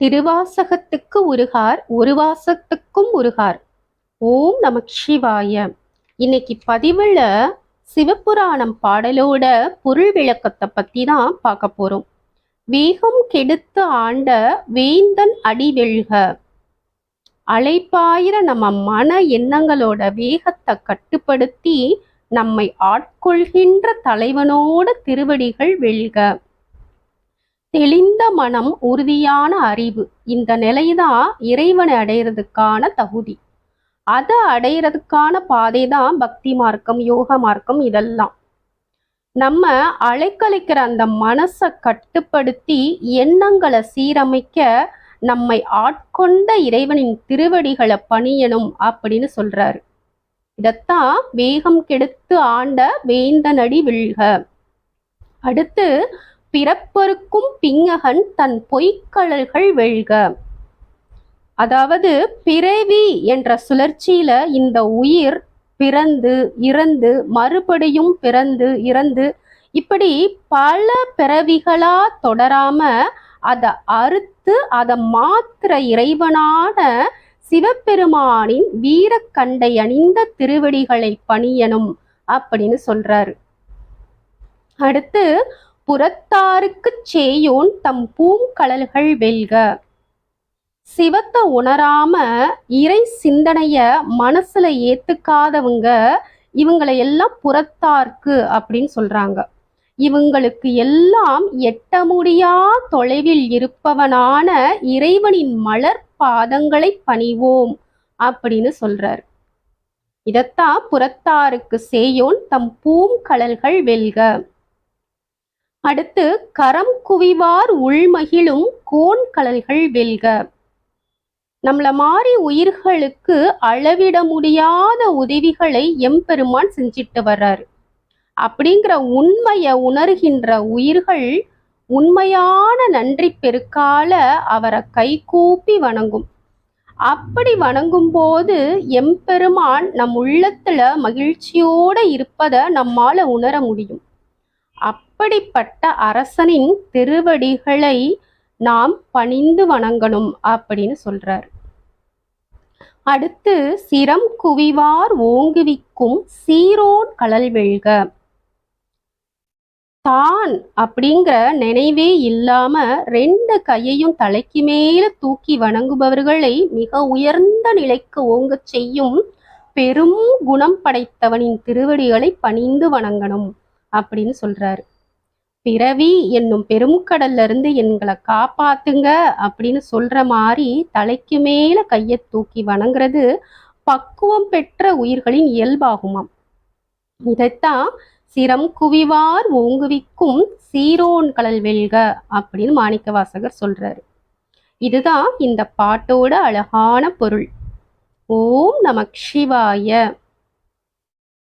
திருவாசகத்துக்கு உருகார் ஒரு வாசத்துக்கும் உருகார். ஓம் நமக் சிவாய இன்னைக்கு பதிவுல சிவபுராணம் பாடலோட பொருள் விளக்கத்தை பத்தி தான் பார்க்க போறோம். வேகம் கெடுத்து ஆண்ட வேந்தன் அடிவெழ்க அலைப்பாயிர நம்ம மன எண்ணங்களோட வேகத்தை கட்டுப்படுத்தி நம்மை ஆட்கொள்கின்ற தலைவனோட திருவடிகள் வெல்க. தெளிந்த மனம் உறுதியான அறிவு. இந்த நிலைதான் இறைவனை அடையிறதுக்கான தகுதி. அதை அடையிறதுக்கான பாதை தான் பக்தி மார்க்கம் யோக மார்க்கம் இதெல்லாம். நம்ம அலைக்கழிக்கிற அந்த மனசை கட்டுப்படுத்தி எண்ணங்களை சீரமைக்க நம்மை ஆட்கொண்ட இறைவனின் திருவடிகளை பணியணும் அப்படின்னு சொல்றாரு. இதத்தான் வேகம் கெடுத்து ஆண்ட வேந்தனடி விழ்க அடுத்து பிறப்பருக்கும் பிங்ககன் தன் பொய்க்கழல்கள் வெல்க. அதாவது பிறவி என்ற சுழற்சியில இந்த உயிர் பிறந்து இறந்து மறுபடியும் பிறந்து இறந்து இப்படி பல பிறவிகளா தொடராம அதை அறுத்து அதை மாத்திர இறைவனான சிவபெருமானின் வீரக்கண்டை அணிந்த திருவடிகளை பணியணும் அப்படின்னு சொல்றாரு. அடுத்து புறத்தாருக்குச் சேயோன் தம் பூங்கழல்கள் வெல்க. சிவத்தை உணராம இறை சிந்தனைய மனசுல ஏத்துக்காதவங்க இவங்களை எல்லாம் புறத்தார்க்கு அப்படின்னு சொல்றாங்க. இவங்களுக்கு எல்லாம் எட்ட முடியா தொலைவில் இருப்பவனான இறைவனின் மலர் பாதங்களை பணிவோம் அப்படின்னு சொல்றார். இதத்தான் புறத்தாருக்கு சேயோன் தம் பூங்கழல்கள் வெல்க. அடுத்து கரம் குவிவார் உள்மகிழும் கோன் கலல்கள் வெல்க. நம்மள மாறி உயிர்களுக்கு அளவிட முடியாத உதவிகளை எம்பெருமான் செஞ்சிட்டு வர்றாரு. அப்படிங்கிற உண்மையை உணர்கின்ற உயிர்கள் உண்மையான நன்றி பெருக்கால அவரை கைகூப்பி வணங்கும். அப்படி வணங்கும் போது எம்பெருமான் நம் உள்ளத்துல மகிழ்ச்சியோட இருப்பதை நம்மால உணர முடியும். அப்படிப்பட்ட அரசனின் திருவடிகளை நாம் பணிந்து வணங்கணும் அப்படின்னு சொல்றார். அடுத்து சிரம் குவிவார் ஓங்குவிக்கும் சீரோன் கலல் வெல்க. தான் அப்படிங்கிற நினைவே இல்லாம ரெண்டு கையையும் தலைக்கு மேல தூக்கி வணங்குபவர்களை மிக உயர்ந்த நிலைக்கு ஓங்கச் செய்யும் பெரும் குணம் படைத்தவனின் திருவடிகளை பணிந்து வணங்கணும். அப்படின்னு சொல்றாரு. பிறவி என்னும் பெருமுக்கடல்ல இருந்து எங்களை காப்பாத்துங்க அப்படின்னு சொல்ற மாதிரி தலைக்கு மேல கையை தூக்கி வணங்குறது பக்குவம் பெற்ற உயிர்களின் இயல்பாகுமாம். இதைத்தான் சிரம் குவிவார் ஓங்குவிக்கும் சீரோன் கடல் வெல்க அப்படின்னு மாணிக்க வாசகர் சொல்றாரு. இதுதான் இந்த பாட்டோட அழகான பொருள். ஓம் நமக் சிவாய